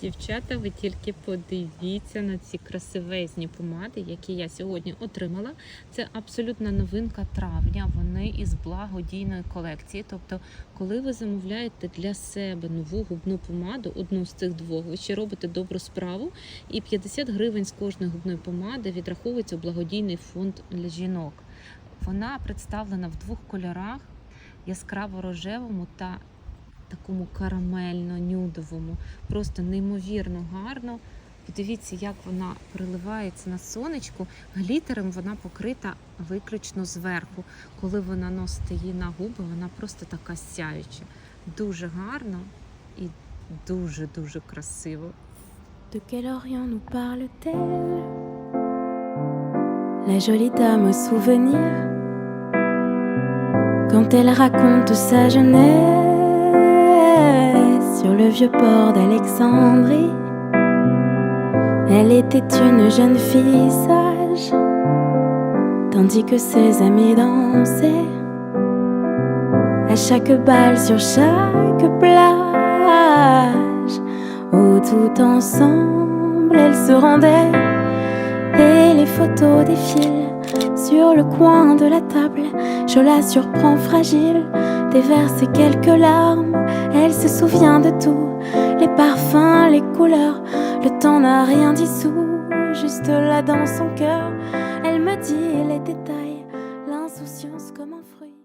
Дівчата, ви тільки подивіться на ці красивезні помади, які я сьогодні отримала. Це абсолютна новинка травня. Вони із благодійної колекції. Тобто, коли ви замовляєте для себе нову губну помаду, одну з цих двох, ви ще робите добру справу, і 50 гривень з кожної губної помади відраховується у благодійний фонд для жінок. Вона представлена в двох кольорах: яскраво-рожевому та такому карамельно-нюдовому. Просто неймовірно гарно. Подивіться, як вона приливається на сонечку. Глітером вона покрита виключно зверху. Коли ви наносите її на губи, вона просто така сяюча. Дуже гарно і дуже-дуже красиво. De quel Orient nous parle-t-elle La jolie dame souvenir Quand elle raconte sa jeunesse le vieux port d'Alexandrie Elle était une jeune fille sage Tandis que ses amis dansaient À chaque balle sur chaque plage où tout ensemble elles se rendaient et les photos défilent sur le coin de la table. Je la surprends fragile, déverse quelques larmes souviens de tout, les parfums, les couleurs, le temps n'a rien dissous, juste là dans son cœur, elle me dit les détails, l'insouciance comme un fruit.